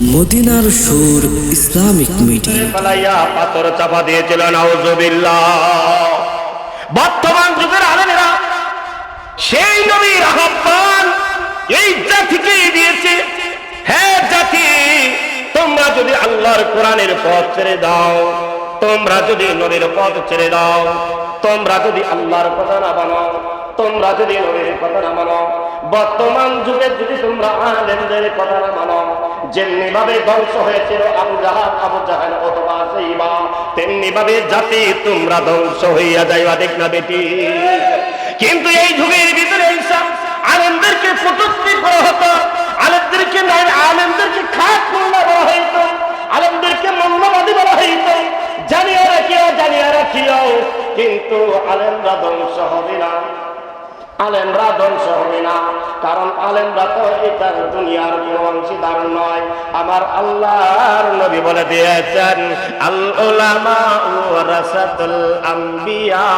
মদিনার সুর Islamic media. পাথর চাপা দিয়েছিল বর্তমান যুগের আলেমেরা সেই নবীর আহ্বান এই জাতিকে দিয়েছে। হ্যাঁ জাতি, তোমরা যদি আল্লাহর কোরআনের পথ ছেড়ে দাও, তোমরা যদি নবীর পথ ছেড়ে দাও, তোমরা যদি আল্লাহর কথা না মানো তোমরা যদি নবীর কথা না মানো। বর্তমান যুগে যদি তোমরা আলেমদের কথা না মানো যেমনি ভাবে ধ্বংস হয়েছিল আবু জাহাল আবু জাহাল অথবা সেইবা তেমনি ভাবে জাতি তোমরা ধ্বংস হইয়া যাইবা দেখ না বেটি? কিন্তু এই যুগের ভিতরে এইসব আলেমদেরকে কটূক্তি করা হতো, আলেমদেরকে আলেমদেরকে খাট মোল্লা বলা হইতো, আলেমদেরকে মন্নবাদী বলা হইতো। জানিয়ে রাখিও জানিয়ে রাখিও, কিন্তু আলেমরা ধ্বংস হবে না। আলেমরা ধ্বংস হবে না। কারণ আলেমরা তো এটার দুনিয়ার কোনো অংশীদার নয়। আমার আল্লাহর নবী বলে দিয়েছেন, আল ও ওয়ারাসাতুল আম্বিয়া।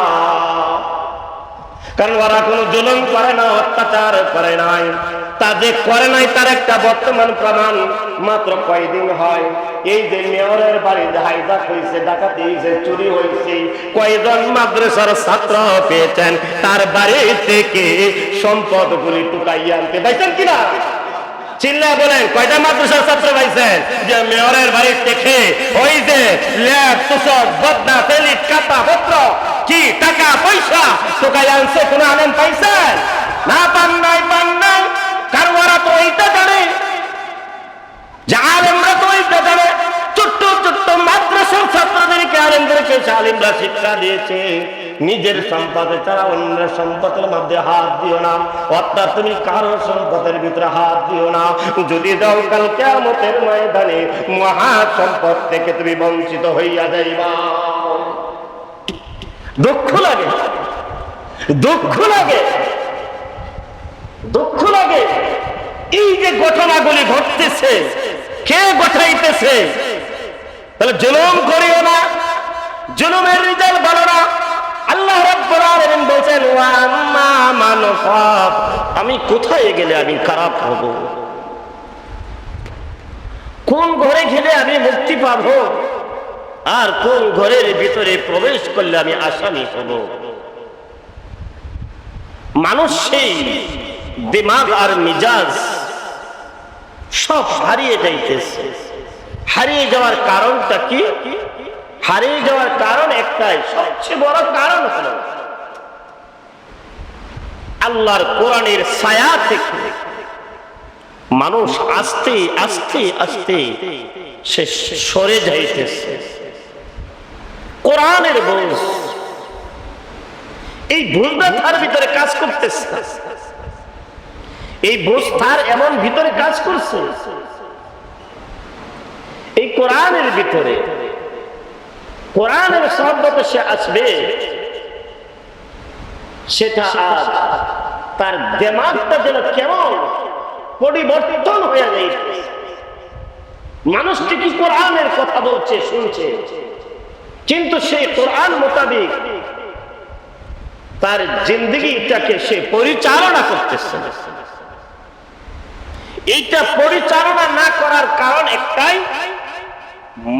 কারণ ওরা কোনো জুলুম করে না, অত্যাচার করে নাই। তা যে করে নাই তার একটা বর্তমান প্রমাণ, মাত্র কয়দিন হয়, এই যে মেয়রের বাড়িতে হাইজাক হয়েছে, ডাকাতি হয়েছে, চুরি হয়েছে, কয়জন মাদ্রাসার ছাত্র পেয়েছেন, তার বাড়ি থেকে সম্পদগুলি টুকাইয়া আনতে পাইছেন কিনা? চিল্লা বলেন কয়টা মাদ্রাসার ছাত্র পাইছেন যে মেয়রের বাড়ি দেখে, ওই যে ল্যাব, তুষক, বদনা তেলিক কাপা, পত্র, কি টাকা, পয়সা? টোকাই আনছে কোন আনেন পাইছেন না পান নাই পান নাই। কারণ তো ওইটা জানে। যে আলেমরা তো ওইটা জানে। ছোট্ট ছোট্ট মাদ্রাসার ছাত্রদেরকে আলেমদেরকে আলেমরা শিক্ষা দিয়েছে। নিজের সম্পদে ছাড়া অন্যের সম্পদের মধ্যে হাত দিও না। অর্থাৎ তুমি কারও সম্পদের ভিতরে হাত দিও না। যদি দাও, কাল কেমতের ময়দানে মহা সম্পদ থেকে তুমি বঞ্চিত হইয়া যাইবা। দুঃখ লাগে দুঃখ লাগে দুঃখ লাগে। এই যে ঘটনাগুলি ঘটতেছে, কে ঘটাইতেছে? তাহলে জুলুম করিও না, জুলুমের রিজাল বলো না। আল্লাহ রাব্বুল আলামিন বলেন ওয়া আম্মা মান খাফ। আমি কোথায় গেলে আমি খারাপ হব? কোন ঘরে গেলে আমি মুক্তি পাব? আর কোন ঘরের ভিতরে প্রবেশ করলে আমি আসামি হব? মানুষ সেই দিমাগ আর মিজাজ সব হারিয়ে যাইতেছে। হারিয়ে যাওয়ার কারণটা কি? হারিয়ে যাওয়ার কারণ একটাই, সবচেয়ে বড় কারণ হলো আল্লাহর কোরআনের ছায়া থেকে মানুষ আস্তে আস্তে আস্তে সে সরে যাইতেছে। কোরআনের বোঝ, এই ভুলটা তার ভিতরে কাজ করতেছে। এই বোঝ তার এমন ভিতরে কাজ করছে, এই কোরআনের ভিতরে কোরআনের শব্দত সে আসবে সেটা আজ তার দেমাগটা যেন কেমন পরিবর্তন হয়ে যায় মানুষটি কি কোরআনের কথা বলছে শুনছে? কিন্তু সেই কোরআন মোতাবিক তার জিন্দগিটাকে সে পরিচালনা করতেছে। এইটা পরিচালনা না করার কারণ একটাই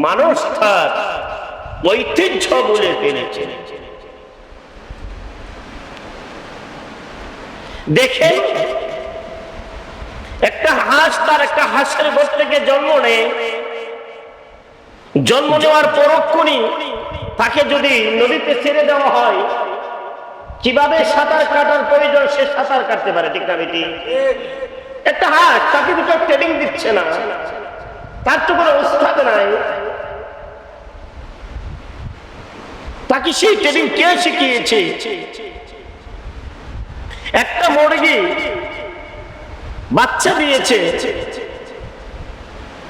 মানুষ তার ঐতিহ্য বলে ফেলেছে দেখে একটা হাঁস, তার একটা হাঁসের ঘর থেকে জন্ম জন্ম নেওয়ার পরক্ষণই তাকে যদি নদীতে ছেড়ে দেওয়া হয়, কীভাবে সাঁতার কাটার প্রয়োজন সে সাঁতার কাটতে পারে, ঠিক না বেটি একটা হাঁস, তাকে দুটো ট্রেনিং দিচ্ছে না। তার তো কোনো উস্তাদ নাই। তাকে সেই ট্রেনিং কে শিখিয়েছে? একটা মুরগি বাচ্চা দিয়েছে।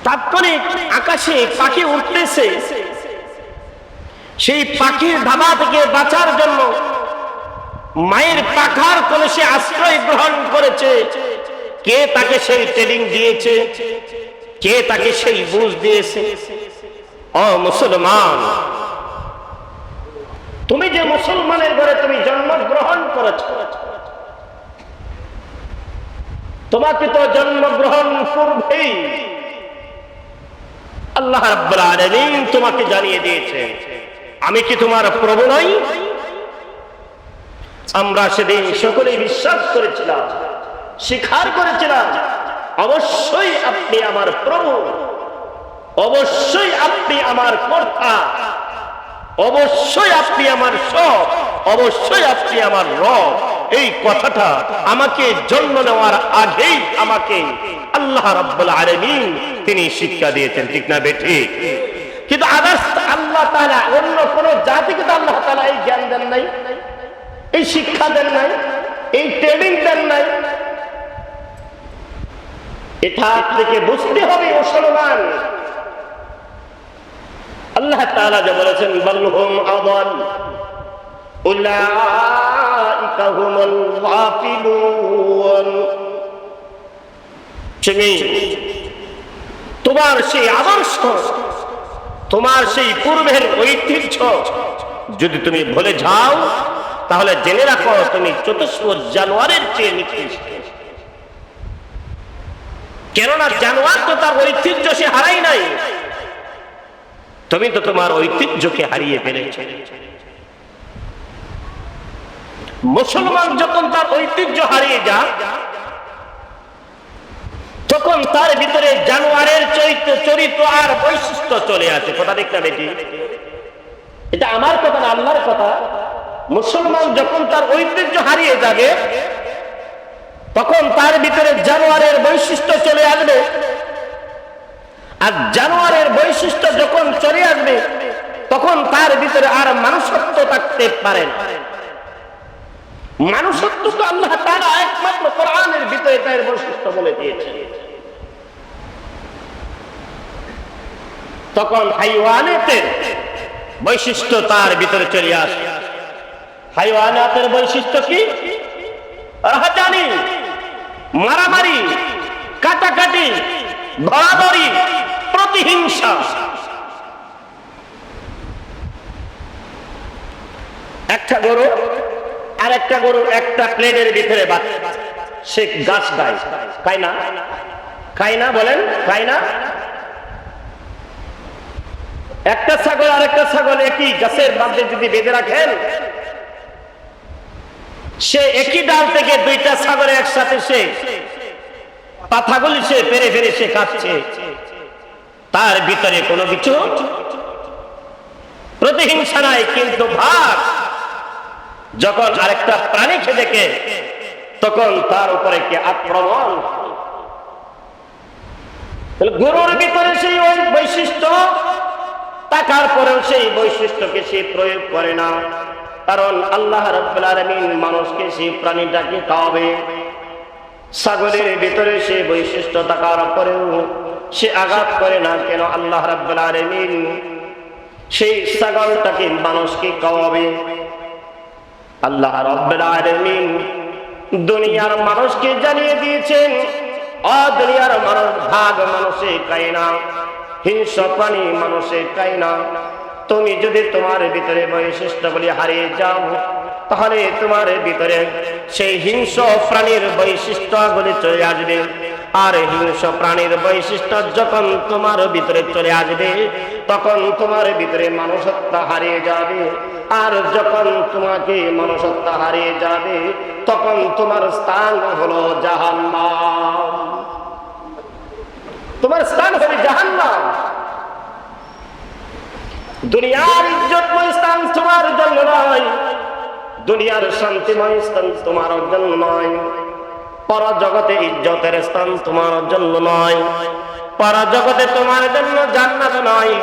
তাৎক্ষণিক আকাশে পাখি উঠতেছে। সেই পাখির ধাবা থেকে বাঁচার জন্য মায়ের পাখার কোলে সে আশ্রয় গ্রহণ করেছে। কে তাকে সেই ট্রেনিং দিয়েছে? কে তাকে সেই বুঝ দিয়েছে? ও মুসলমান তুমি যে মুসলমানের ঘরে তুমি জন্মগ্রহণ করেছ, তোমাকে তো জন্মগ্রহণ পূর্বেই আল্লাহ তোমাকে জানিয়ে দিয়েছে। আমি কি তোমার প্রভু নই? আমরা সেদিন সকলেই বিশ্বাস করেছিলাম, স্বীকার করেছিলাম, অবশ্যই আপনি আমার প্রভু, অবশ্যই আপনি আমার কর্তা। অবশ্যই আপনি আমার সব, অবশ্যই আপনি আমার রব। এই কথাটা আমাকে জন্ম নেওয়ার আগেই আমাকে আল্লাহ রাব্বুল আলামিন তিনি শিক্ষা দিয়েছেন, ঠিক না বেঠি কিন্তু আদার্স আল্লাহ তাআলা, অন্য কোন জাতিকে তো আল্লাহ তাআলা এই জ্ঞান দেন নাই, এই শিক্ষা দেন নাই, এই ট্রেনিং দেন নাই। এটা আপনাকে বুঝতে হবে, মুসলমান। আল্লাহ তাআলা যে বলেছেন বলহুম আদল, উলাইকা হুমুল তুমি তোমার সেই আদর্শ, তোমার সেই পূর্বের ঐতিহ্য, যদি তুমি ভুলে যাও, তাহলে জেনে রাখো, তুমি চতুষ্প জানোয়ারের চেয়ে নিকৃষ্ট। কেননা জানোয়ার তো তার ঐতিহ্য সে হারাই নাই। তুমি তো তোমার ঐতিহ্যকে হারিয়ে ফেলেছ। মুসলমান যখন তার ঐতিহ্য হারিয়ে যা তখন তার ভিতরে জানোয়ারের চরিত্র চরিত্র আর বৈশিষ্ট্য চলে আসে। কথা দেখতে বেটি? এটা আমার কথা না, আল্লাহর কথা। মুসলমান যখন তার ঐতিহ্য হারিয়ে যাবে, তখন তার ভিতরে জানোয়ারের বৈশিষ্ট্য চলে আসবে। আর জানোয়ারের বৈশিষ্ট্য যখন চলে আসবে, তখন তার ভিতরে আর মানুষত্ব থাকতে পারে মানুষত্ব তো আল্লাহ তারা একমাত্র কোরআনের ভিতরে তার বৈশিষ্ট্য বলে দিয়েছেন। তখন হাইওয়ানেতের বৈশিষ্ট্য তার ভিতরে চলে আসে। হাইওয়ানাতের বৈশিষ্ট্য কি? রাহাজানি, মারামারি, কাটাকাটি ধরাধরি প্রতিহিংসা একটা গরু আর একটা গরু একটা প্লেটের ভিতরে। সে গাছ খায় খায় না? খায় না বলেন? খায় না? একটা ছাগল আর একটা ছাগল একই গাছের মধ্যে যদি বেঁধে রাখেন, সে একই ডাল থেকে দুইটা ছাগলের একসাথে সে পাথাগুলি সে পেরে ফেরে সে খাচ্ছে তার ভিতরে কোনো কিছু প্রতিহিংসা নাই, কিন্তু ভাগ যখন আরেকটা প্রাণী দেখে, তখন তার উপরে কি আক্রমণ গরুর ভিতরে সেই বৈশিষ্ট্য টাকার পরেও সেই বৈশিষ্ট্যকে সে প্রয়োগ করে না। কারণ আল্লাহ মানুষকে সেই প্রাণীটাকে খাওয়াবে। সাগরের ভিতরে সে বৈশিষ্ট্য থাকার পরেও সে আঘাত করে না কেন আল্লাহ রাব্বুল সেই ছাগলটাকে মানুষকে খাওয়াবে। আল্লাহ রাব্বুল দুনিয়ার মানুষকে জানিয়ে দিয়েছেন, অ দুনিয়ার মানুষ, ভাগ মানুষে খায় না, হিংস্র প্রাণী মানুষে খায় না। তুমি যদি তোমার ভিতরে বৈশিষ্ট্যগুলি হারিয়ে যাও, তাহলে তোমার ভিতরে সেই হিংস্র প্রাণীর বৈশিষ্ট্যগুলি চলে আসবে। আর হিংস প্রাণীর বৈশিষ্ট্য যখন তোমার ভিতরে চলে আসবে, তখন তোমার ভিতরে মানুষত্ব হারিয়ে যাবে। আর যখন তোমাকে মানুষত্ব হারিয়ে যাবে, তখন তোমার স্থান হলো জাহান্নাম। তোমার স্থান হবে জাহান্নাম। দুনিয়ার ইজ্জতময় স্থান তোমার জন্য নয়, দুনিয়ার শান্তিময় স্থান তোমার জন্য নয়। পর জগতে ইজ্জতের স্থান তোমার জন্য নয়। পর জগতে তোমার জন্য জান্নাত নয়।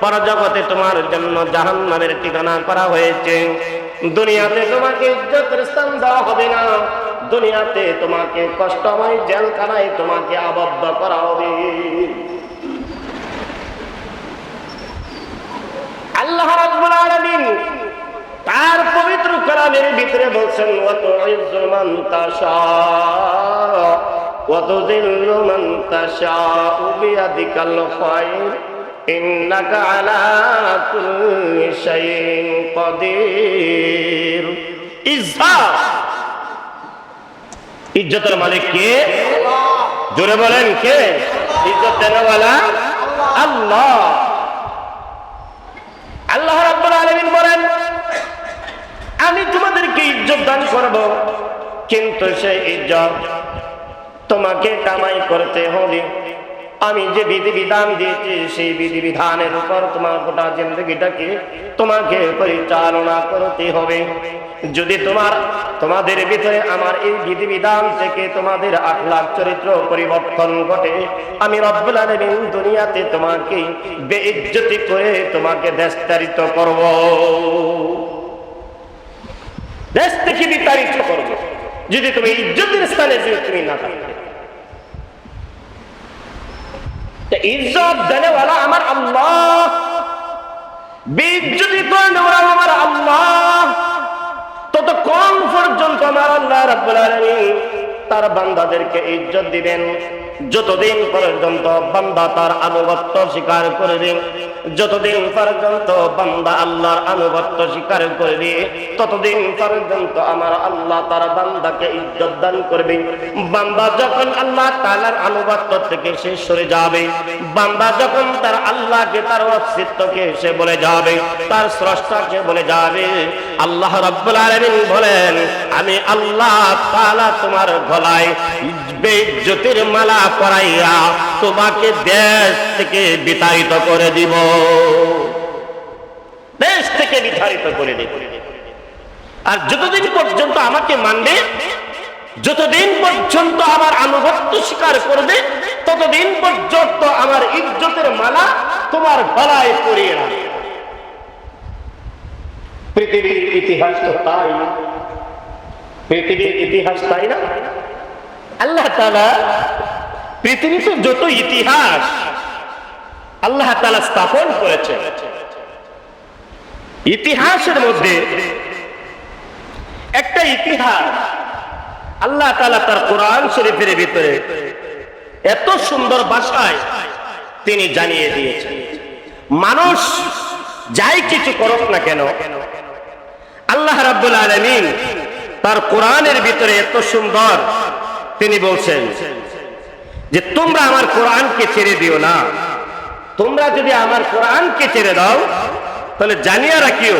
পর জগতে তোমার জন্য জাহান্নামের ঠিকানা করা হয়েছে। দুনিয়াতে তোমাকে ইজ্জতের স্থান দেওয়া হবে না। দুনিয়াতে তোমাকে কষ্টময় জেলখানায় তোমাকে আবদ্ধ করা হবে। আল্লাহ রাব্বুল আলামিন তার পবিত্র কালামের ভিতরে বলছেন অত ইজ্জমান অত জিল্লু মান তাশা ইজ্জতের মালিক কে? জোরে বলেন কে? ইজ্জত আল্লাহ। আল্লাহ আব্বুল আলমিন বলেন ইজ্জত দান করব, কিন্তু সেই ইজ্জত তোমাকে কামাই করতে হবে। আমি যে বিধিবিধান দিয়েছি, সেই বিধিবিধানের উপর তোমার গোটা জিন্দগিটাকে তোমাকে পরিচালনা করতে হবে। যদি তোমার, তোমাদের ভিতরে আমার এই বিধিবিধান থেকে তোমাদের আখলাখ চরিত্র পরিবর্তন ঘটে, আমি দুনিয়াতে তোমাকে বেইজ্জতি করে তোমাকে দেশতারিত করব। দেশ থেকে করব যদি তুমি ইজ্জতের স্থানে যদি তুমি না ইজ্জত আমার তার বান্দাদেরকে ইজ্জত দিবেন। যতদিন পর্যন্ত বান্দা তার আনুগত্য স্বীকার করবে যতদিন পর্যন্ত বান্দা আল্লাহর আনুগত্য স্বীকার করবে ততদিন পর্যন্ত আমার আল্লাহ তার বান্দাকে ইজ্জত দান করবে। বান্দা যখন আল্লাহ তাআলার আনুগত্য থেকে সে সরে যাবে, বান্দা যখন তার আল্লাহকে, তার অস্তিত্বকে সে বলে যাবে, তার স্রষ্টাকে বলে যাবে, আল্লাহ রাব্বুল আলামিন বলেন, আমি আল্লাহ তাআলা তোমার গলায় বেজ্জতির মালা পরাইয়া তোমাকে দেশ থেকে বিতাড়িত করে দিব। দেশ থেকে বিতাড়িত করে দিব। আর যতদিন পর্যন্ত আমাকে মানবে, যতদিন পর্যন্ত আমার আনুগত্য স্বীকার করবে, ততদিন পর্যন্ত আমার ইজ্জতের মালা তোমার গলায় পরিয়ে রাখবে। পৃথিবীর ইতিহাস তো তাই পৃথিবীর ইতিহাস তাই না? আল্লাহ তালা পৃথিবীতে যত ইতিহাস আল্লাহ তালা স্থাপন করেছে, ইতিহাসের মধ্যে একটা ইতিহাস আল্লাহ তালা তার কোরআন শরীফের ভিতরে এত সুন্দর ভাষায় তিনি জানিয়ে দিয়েছেন। মানুষ যাই কিছু করুক না কেন, আল্লাহ রাব্বুল আলামিন তার কোরআনের ভিতরে এত সুন্দর তিনি বলছেন যে তোমরা আমার কোরআনকে ছেড়ে দিও না তোমরা যদি আমার কোরআনকে ছেড়ে দাও তাহলে জানিয়ে রাখিও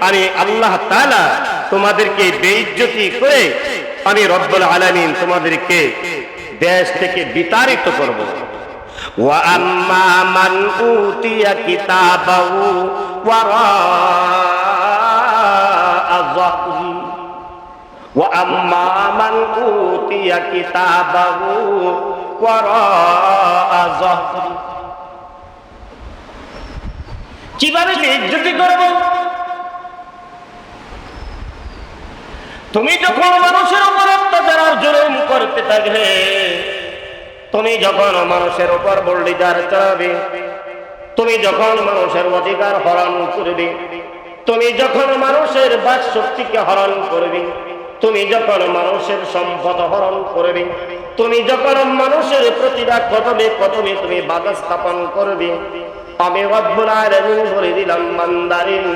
আমি আল্লাহ তাআলা তোমাদেরকে বেইজ্জতি করে আমি রব্বুল আলামিন তোমাদেরকে দেশ থেকে বিতাড়িত করব وأما من أوتي كتابه وراء ظهره وأما من أوتي উতিয়া কিতাবাহু ওয়ারা কীভাবে বেজ্জতি করব? তুমি যখন মানুষের উপর অত্যাচার জুলুম করতে থাকবে, তুমি যখন মানুষের উপর বললি যার চালাবে, তুমি যখন মানুষের অধিকার হরণ করবে, তুমি যখন মানুষের বাস শক্তিকে হরণ করবে তুমি যখন মানুষের সম্পদ হরণ করবে, তুমি যখন মানুষের প্রতিটা কদমে কদমে তুমি বাধা স্থাপন করবে, আমি বলে দিলাম মান্দারিন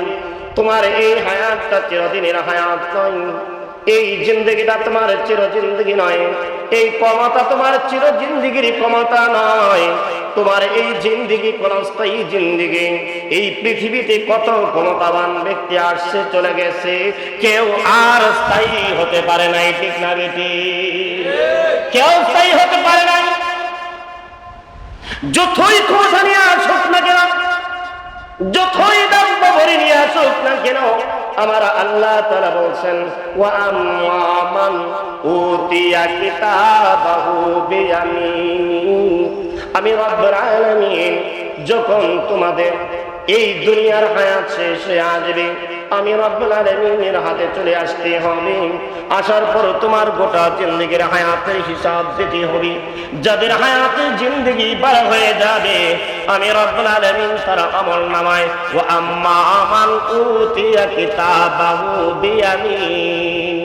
তোমার এই হায়াতটা চিরদিনের হায়াত নয়। এই জিন্দগিটা তোমার চির জিন্দগি নয়। এই ক্ষমতা তোমার চির জিন্দগির ক্ষমতা নয়। তোমার এই জিন্দিগি, ক্ষণস্থায়ী জিন্দিগি, এই পৃথিবীতে কত ক্ষমতাবান ব্যক্তি আসছে চলে গেছে, কেউ আর স্থায়ী হতে পারে নাই, ঠিক না বেটি? কেউ স্থায়ী হতে পারে নাই। যতই ক্ষমতা নিয়ে আসুক না কেন, যতই দাম ভরে নিয়ে আসুক না কেন, আমার আল্লাহ তারা বলছেন আম্মান উতিয়া কিতাবাহু আমি রব্বুল আলামিন, যখন তোমাদের এই দুনিয়ার হায়াত শেষ হয়ে আসবে, আমি রব্বুল আলামিনের হাতে চলে আসতে হবে। আসার পর তোমার গোটা জিন্দগির হায়াতের হিসাব দিতে হবে। যাদের হায়াতে জিন্দগি বার হয়ে যাবে, আমি রব্বুল আলামিন তার আমল নামায় ও আম্মা আমান উতিয়া কিতাবাহু বিয়ামিন।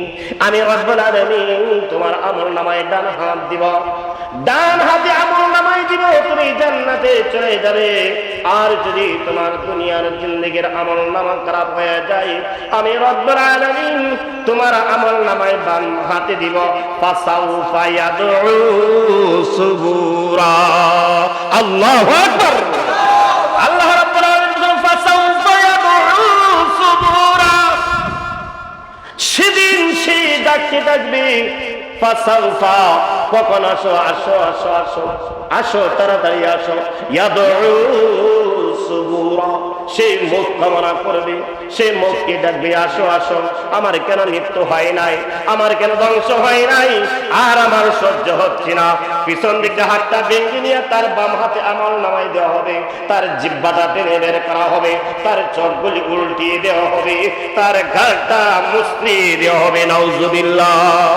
আমি আলামিন তোমার আমল নামায় ডান হাত দিব। ডান হাতে আমল নামায় দিব, তুমি জান্নাতে চলে যাবে। আর যদি তোমার দুনিয়ার জিন্দগির আমল নামা খারাপ হয়ে যায়, আমি আলামিন তোমার আমল নামায় বাম হাতে দিব। ফাসাউফা ইয়াদউ সুবুরা। আল্লাহু ডাকতে থাকবে কখন আসো? আসো আসো আসো। আসো তাড়াতাড়ি আসো। ইয়াদউ সেই মুখ কামনা করবে সেই মুখকে ডাকবে, আসো আসো। আমার কেন মৃত্যু হয় নাই? আমার কেন ধ্বংস হয় নাই? আর আমার সহ্য হচ্ছে না। পিছন দিকে হাতটা ভেঙে নিয়ে তার বাম হাতে আমল নামাই দেওয়া হবে। তার জিব্বাটা টেনে বের করা হবে। তার চোখগুলি উল্টিয়ে দেওয়া হবে। তার ঘাটটা মুসলি দেওয়া হবে। নাউজুবিল্লাহ।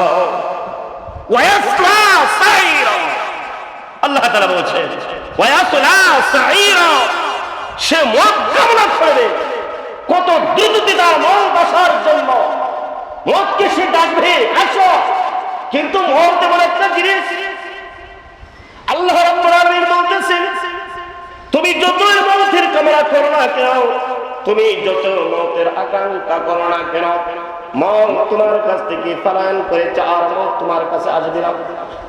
আল্লাহ তাআলা বলছেন সে মত কামনা করবে। কত দ্রুততি তার মন বসার জন্য। মতকে সে ডাকবে, আসো। কিন্তু মত এমন একটা জিনিস। আল্লাহ রাব্বুল আলামিন তুমি যত মতের কামনা করো না কেন, তুমি যত মতের আকাঙ্ক্ষা করো না কেন মন তোমার কাছ থেকে পালায়ন করেছে, আর মত তোমার কাছে আসবে না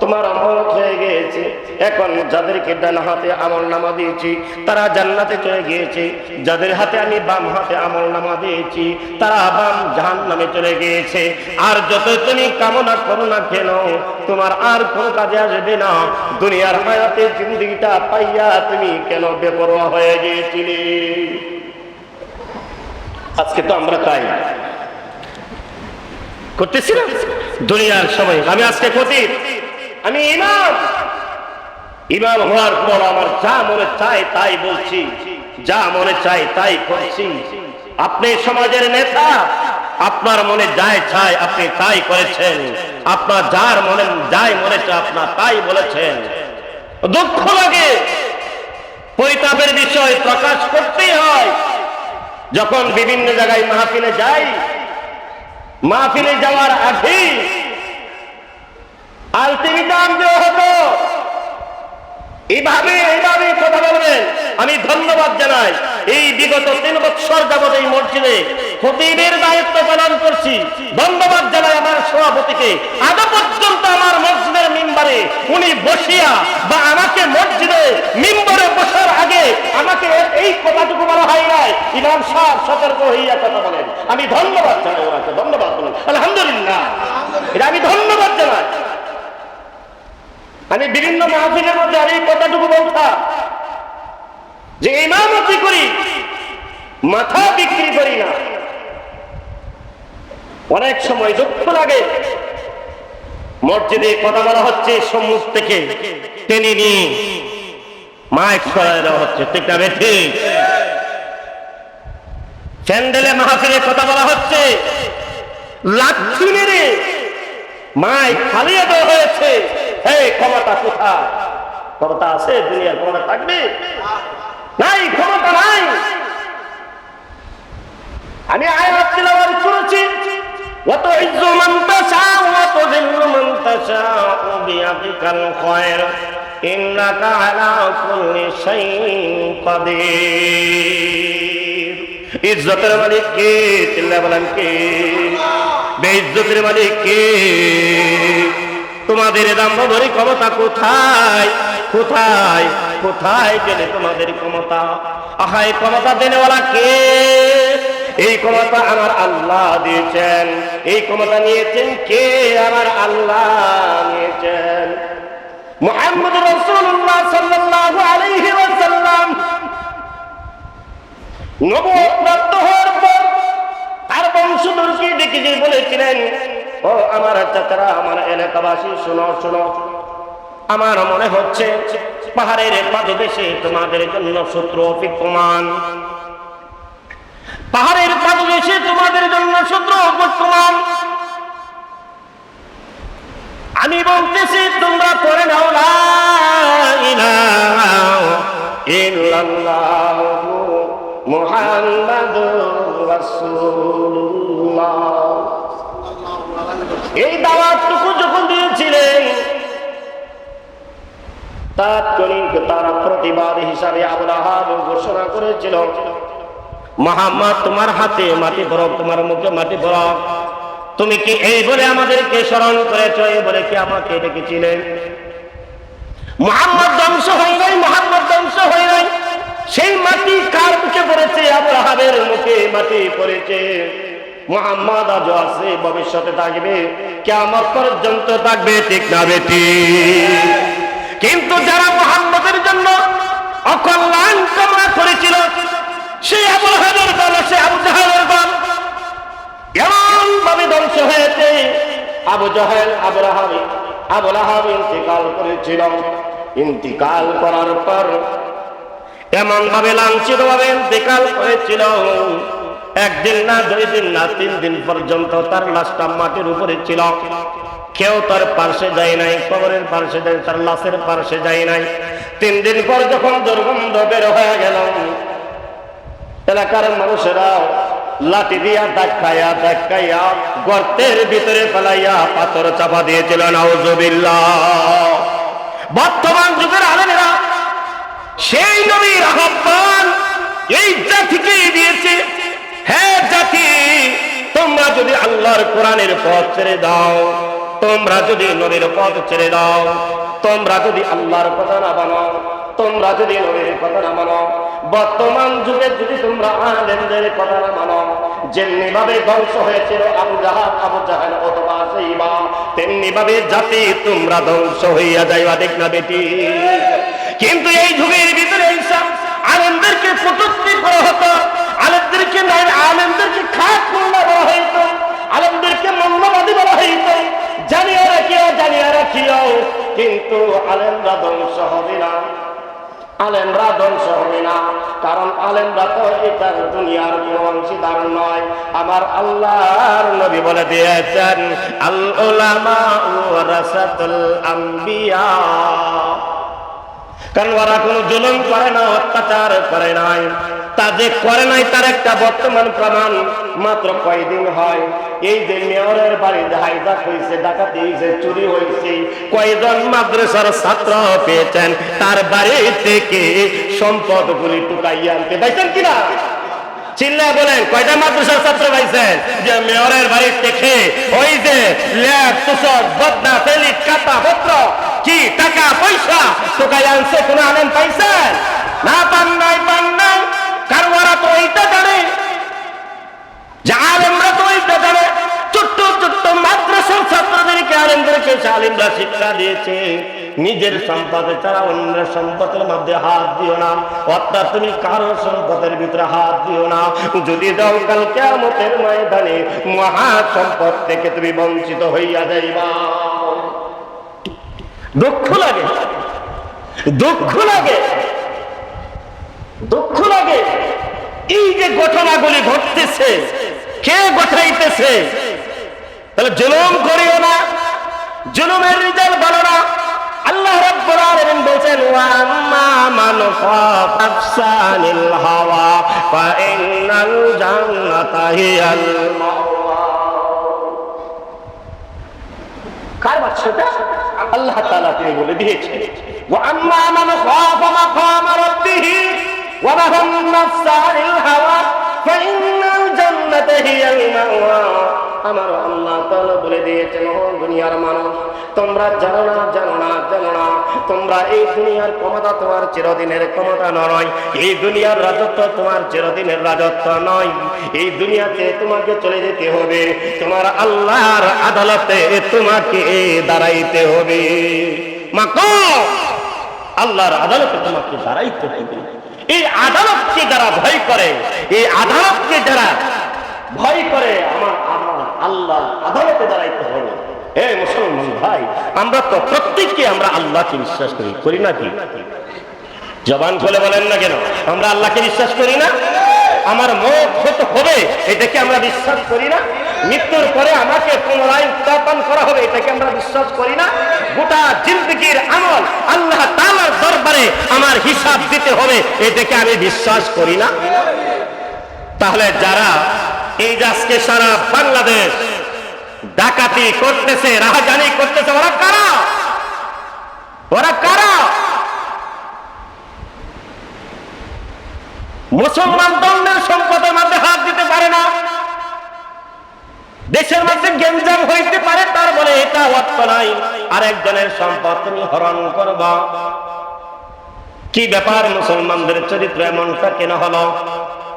তোমার মত হয়ে গিয়েছে। এখন যাদেরকে ডান হাতে আমল নামা দিয়েছি, তারা জান্নাতে চলে গিয়েছে। যাদের হাতে আমি বাম হাতে আমল নামা দিয়েছি, তারা বাম জাহান নামে চলে গিয়েছে। আর যত তুমি কামনা করো না কেন, তোমার আর কোন কাজে আসবে না। দুনিয়ার হায়াতে জিন্দগিটা পাইয়া তুমি কেন বেপরোয়া হয়ে গিয়েছিলে? আজকে তো আমরা তাই। করতেছি না? দুনিয়ার সবাই। আমি আজকে ক্ষতি আমি ইমাম। ইমাম হওয়ার পর আমার যা মনে চায় তাই বলছি। যা মনে চায় তাই করছি। আপনি সমাজের নেতা। আপনার মনে যায় চায় আপনি তাই করেছেন। আপনার যার মনে, যাই মনে চায় আপনার তাই বলেছেন। দুঃখ লাগে। পরিতাপের বিষয় প্রকাশ করতেই হয়। যখন বিভিন্ন জায়গায় মাহফিলে যাই মাহফিলে যাওয়ার আগে আলটিমেটাম দেওয়া হতো, এইভাবে এইভাবে কথা বলবেন। আমি ধন্যবাদ জানাই। এই বিগত তিন বছর যাবত এই মসজিদে খতিবের দায়িত্ব পালন করছি। ধন্যবাদ জানাই আমার সভাপতিকে। আজ পর্যন্ত আমার মসজিদের মিম্বারে উনি বসিয়া বা আমাকে মসজিদে মিম্বরে বসার আগে আমাকে এই কথাটুকু বলা হয় নাই। ইমাম সাহেব সতর্ক হইয়া কথা বলেন। আমি ধন্যবাদ জানাই ওনাকে ধন্যবাদ বলেন আলহামদুলিল্লাহ এটা আমি ধন্যবাদ জানাই। আমি বিভিন্ন মাহফিলের মধ্যে আমি কথাটুকু বলতাম যে ইমামতি করি, মাথা বিক্রি করি না। অনেক সময় দুঃখ লাগে। মসজিদে কথা বলা হচ্ছে সম্মুখ থেকে, টেনে নিয়ে। মাইক সরাই দেওয়া হচ্ছে, ঠিক না বে ঠিক? প্যান্ডেলে মাহফিলে কথা বলা হচ্ছে। লাঠি মেরে মাই খালিয়ে দেওয়া হয়েছে। হে, ক্ষমতা কোথায়? ক্ষমতা আছে, দুনিয়ার ক্ষমতা থাকবে? নাই, ক্ষমতা নাই। আমি আয়াত করেছি। ইজ্জতের মালিক কে চিল্লা বলেন কে? বেইজ্জতের মালিক কে তোমাদের দাম্ভরি ক্ষমতা কোথায়? কোথায়? কোথায় গেলে তোমাদের ক্ষমতা? আহাই ক্ষমতা দেনেওয়ালা কে? এই ক্ষমতা আমার আল্লাহ দিয়েছেন। এই ক্ষমতা নিয়েছেন কে? আমার আল্লাহ নিয়েছেন। মোহাম্মদ রসুল্লাহ সাল্লাল্লাহু আলাইহি ওয়াসাল্লাম। হওয়ার পর তার বংশধরকে ডেকে যে বলেছিলেন, ও আমার চাচারা, আমার এলাকাবাসী, শোনো শোনো। আমার মনে হচ্ছে পাহাড়ের পাদদেশে তোমাদের জন্য শত্রু অপেক্ষমান পাহাড়ের পাদদেশে তোমাদের জন্য শত্রু অপেক্ষমান আমি বলতেছি, তোমরা পড়ে নাও ইল্লাল্লাহু মুহাম্মাদুর এই দাওয়াতটুকু যখন দিয়েছিলেন, তাৎক্ষণিক তারা প্রতিবাদ হিসাবে আবুল ঘোষণা করেছিল, মোহাম্মদ, তোমার হাতে মাটি বরফ তোমার মুখে মাটি বরফ তুমি কি এই বলে আমাদেরকে স্মরণ করেছ? এই বলে কি আমাকে ডেকেছিলেন মোহাম্মদ ধ্বংস হয়ে নাই, মোহাম্মদ ধ্বংস হয়ে নাই। সেই মাটি কার মুখে পড়েছে? আবুল আহাবের মুখে মাটি পড়েছে। মোহাম্মদ আজও আছে, ভবিষ্যতে থাকবে। কেমন পর্যন্ত থাকবে, ঠিক না বেটি? কিন্তু যারা মোহাম্মদের জন্য অকল্যাণ কামনা করেছিল সেই আবু হাজার দল, সে আবু জাহালের দল এমন ভাবে ধ্বংস হয়েছে। আবু জাহেল আবু রাহাবি আবু রাহাব ইন্তিকাল করেছিল। ইন্তিকাল করার পর এমন ভাবে লাঞ্ছিত ভাবে ইন্তিকাল করেছিল একদিন না, দুই দিন না, তিন দিন পর্যন্ত তার লাশটা মাটির উপরে ছিল। কেউ তার পার্শ্বে যায় নাই, কবরের পার্শ্বে যায়, তার লাশের পার্শ্বে যায় নাই। তিন দিন পর যখন দুর্গন্ধ বের হয়ে গেল, এলাকার মানুষেরা লাঠি দিয়া ধাক্কাইয়া ধাক্কাইয়া গর্তের ভিতরে ফেলাইয়া পাথর চাপা দিয়েছিল। নাউজুবিল্লাহ। বর্তমান যুগের আলেমেরা সেই নবীর আহ্বান এই জাতিকে দিয়েছে। হ্যাঁ জাতি, তোমরা যদি আল্লাহর কোরআনের পথ ছেড়ে দাও, তোমরা যদি নবীর পথ ছেড়ে দাও, তোমরা যদি আল্লাহর কথা না বানাও তোমরা যদি নবীর কথা না মানো, বর্তমান যুগে যদি তোমরা আলেমদের কথা না মানো যেমনি ভাবে ধ্বংস হয়েছিল আবু জাহাব আবু জাহাল অথবা সেইবা তেমনি ভাবে জাতি তোমরা ধ্বংস হইয়া যাইবা দেখ না বেটি? কিন্তু এই যুগের ভিতরে এইসব আলেমদেরকে কটুক্তি করা হতো, আলেমদেরকে আলেমদেরকে খাট মোল্লা বলা হইতো, আলেমদেরকে বলা হইতো। জানিয়ে রাখিও জানিয়ে রাখিও, কিন্তু আলেমরা ধ্বংস হবে না। আলেমরা ধ্বংস হবে না, কারণ আলেমরা তো এটার দুনিয়ার কোনো অংশীদার নয়। আমার আল্লাহর নবী বলে দিয়েছেন আল উলামা ওয়ারাসাতুল আম্বিয়া। কারণ ওরা কোনো জুলুম করে না, অত্যাচার করে নাই। তা যে করে নাই, তার একটা বর্তমান প্রমাণ মাত্র কয়দিন হয়। এই যে মেয়রের বাড়িতে হাইজাক হয়েছে ডাকাতি হয়েছে চুরি হয়েছে কয়জন মাদ্রাসার ছাত্র পেয়েছেন, তার বাড়ি থেকে সম্পদগুলি টুকাইয়া আনতে পাইছেন কিনা? চিল্লা বলেন, কয়টা মাদ্রাসার ছাত্র পাইছেন? যে মেয়রের বাড়ি দেখে ওই যে ল্যাব তুষক বদনা পেলিট কাটা পত্র, কি টাকা, পয়সা? টোকাই আনছে কোন আনেন পাইছেন? না পান নাই পান নাই। কারণ ওরা তো ওইটা জানে। যে আলেমরা তো ওইটা জানে। ছোট্ট ছোট্ট মাদ্রাসার ছাত্রদেরকে, আলেমদেরকে আলিমরা শিক্ষা দিয়েছে। নিজের সম্পদে ছাড়া অন্যের সম্পদের মধ্যে হাত দিও না। অর্থাৎ তুমি কারও সম্পদের ভিতরে হাত দিও না। যদি দাও কেমতের ময়দানে, মহা সম্পদ থেকে তুমি বঞ্চিত হইয়া যাইবা। দুঃখ লাগে। দুঃখ লাগে। দুঃখ লাগে। এই যে ঘটনাগুলি ঘটতেছে, কে ঘটাইতেছে? তাহলে জুলুম করিও না জুলুমের রিজাল্ট ভালো না। আল্লাহ আল্লাহ তিনি বলে দিয়েছেন আমার আল্লাহ বলে দিয়েছেন ও দুনিয়ার মানুষ, তোমরা জানো না জানো না জানো না, তোমরা এই দুনিয়ার ক্ষমতা তোমার চিরদিনের ক্ষমতা নয়, এই দুনিয়ার রাজত্ব তোমার চিরদিনের রাজত্ব নয়, এই দুনিয়াতে তোমাকে চলে যেতে হবে, তোমার আল্লাহর আদালতে তোমাকে দাঁড়াইতে হবে। আল্লাহর আদালতে তোমাকে দাঁড়াইতে হবে। এই আদালতকে যারা ভয় করে, এই আদালতকে যারা ভয় করে, আমার আমার আল্লাহ আদালতে দাঁড়াইতে হবে। হে মুসলমান ভাই, আমরা তো প্রত্যেককে আমরা আল্লাহকে বিশ্বাস করি করি না কি? জবান খুলে বলেন না কেন? আমরা আল্লাহকে বিশ্বাস করি না? আমার মুখ হতে হবে, এটাকে আমরা বিশ্বাস করি না। মৃত্যুর পরে আমাকে পুনরায় উত্থাপন করা হবে, এটাকে আমরা বিশ্বাস করি না। গোটা জিন্দগির আমল আল্লাহ তাআলার দরবারে আমার হিসাব দিতে হবে, এটাকে আমি বিশ্বাস করি না। তাহলে যারা এই যে আজকে সারা বাংলাদেশ ডাকাতি করতেছে, রাহাজানি করতেছে। ওরা কারা? ওরা কারা? মুসলমান দণ্ডের সম্পদের মধ্যে হাত দিতে পারে না। দেশের মধ্যে গেঞ্জাম হইতে পারে, তার বলে এটা অর্থ নাই। আরেকজনের সম্পদ তুমি হরণ করবা। কি ব্যাপার মুসলমানদের চরিত্র এমনটা কেন হলো?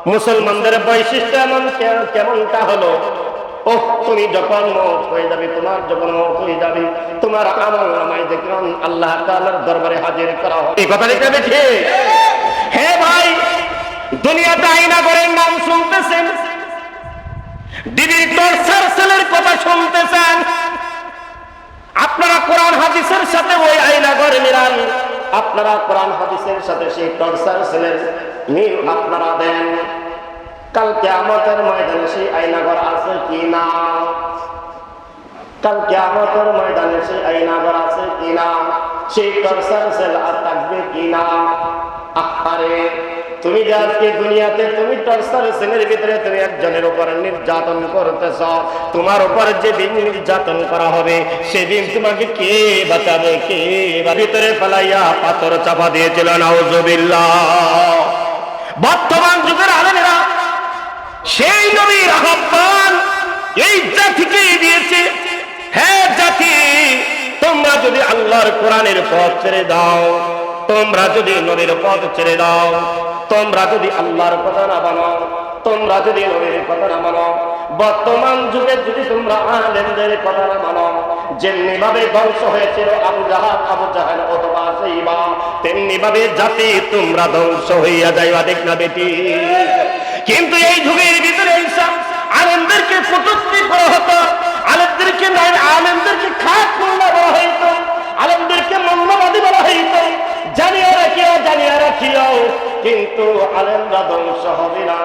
মুসলমানদের বৈশিষ্ট্য এমন কেমনটা হলো? ও তুমি যখন মত হয়ে যাবে, তোমার যখন মত হয়ে যাবে, তোমার আমল নামাই দেখলাম আল্লাহ দরবারে হাজির করা হবে। কথা দেখতে দেখে হ্যাঁ ভাই, দুনিয়াতে আইনাগরের নাম শুনতেছেন? শুনতেছেন? আপনারা কোরআন হাদিসের সাথে ওই আইনাগর মিলান। আপনারা হাদিসের সাথে সেই টর্চার সেলের মিল আপনারা দেন। কালকে আমাদের ময়দানে সেই আইনাগর আছে কি না? কালকে আমাদের ময়দানে সেই আইনাগর আছে কি না? সেই টর্চার সেল আর থাকবে কি না? আরে তুমি যে আজকে দুনিয়াতে তুমি টর্চার ভিতরে তুমি একজনের উপর নির্যাতন করতেছ, তোমার উপর যে দিন নির্যাতন করা হবে, সেদিন তোমাকে কে বাঁচাবে, কে ভিতরে ফেলাইয়া পাথর চাপা দিয়েছিল? নাউজুবিল্লাহ। বর্তমান যুগের আলেমেরা সেই নবীর আহ্বান এই জাতিকে দিয়েছে। হ্যাঁ জাতি, তোমরা যদি আল্লাহর কোরআনের পথ ছেড়ে দাও, তোমরা যদি নবীর পথ ছেড়ে দাও, তোমরা যদি আল্লাহর কথা না বানাও তোমরা যদি নবীর কথা না মানো। বর্তমান যুগে যদি তোমরা আলেমদের কথা না মানো যেমনি ভাবে ধ্বংস হয়েছিল আবু জাহাল আবু জাহাল অথবা সেইবা তেমনি ভাবে জাতি তোমরা ধ্বংস হইয়া যাইবা দেখ না বেটি? কিন্তু এই যুগের ভিতরে এইসব আলেমদেরকে কটূক্তি করা হতো, আলেমদেরকে আলেমদেরকে খাট মোল্লা বলা হইতো, আলেমদেরকে মৌলবাদী বলা হইতো। জানিয়া রাখিও জানিয়া রাখিও, কিন্তু আলেমরা ধ্বংস হবে না।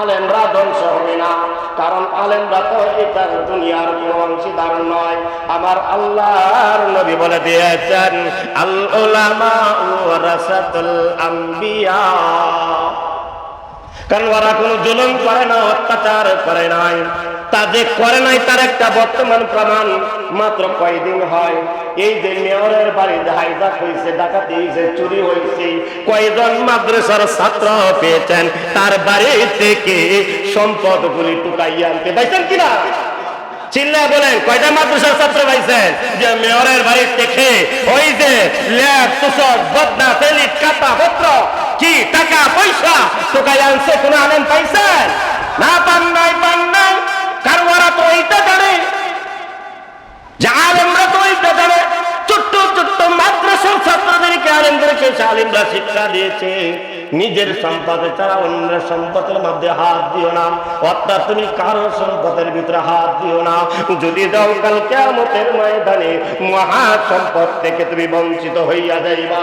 আলেমরা ধ্বংস হবে না। কারণ আলেমরা তো এটার দুনিয়ার কোন অংশীদার নয়। আমার আল্লাহর নবী বলে দিয়েছেন আল ও রাসাতুল আম্বিয়া। কারণ ওরা কোনো জুলুম করে না, অত্যাচার করে নাই। তা যে করে নাই, তার একটা বর্তমান প্রমাণ মাত্র কয়দিন হয়। এই যে মেয়রের বাড়িতে হাইজাক হয়েছে ডাকাতি হয়েছে চুরি হয়েছে কয়জন মাদ্রাসার ছাত্র পেয়েছেন, তার বাড়ি থেকে সম্পদগুলি টুকাইয়া আনতে পাইছেন কিনা? চিল্লা বলেন কয়টা মাদ্রাসার ছাত্র পাইছেন? যে মেয়রের বাড়ির দেখে, ওই যে ল্যাব, তুষক, বদনা তেলিট কাটা পত্র, কি টাকা, পয়সা টোকাই আনছে, কোন আনেন পাইছেন? না পান নাই পান নাই কারণ ওরা তো এইটা জানে। যে তো মাদ্রাসার ছাত্রদেরকে আলেমদেরকে আলিমরা শিক্ষা দিয়েছে। নিজের সম্পদে ছাড়া অন্যের সম্পদের মধ্যে হাত দিও না। অর্থাৎ তুমি কারও সম্পদের ভিতরে হাত দিও না। যদি দাও, কাল কেমতের ময়দানে মহা সম্পদ থেকে তুমি বঞ্চিত হইয়া যাইবা।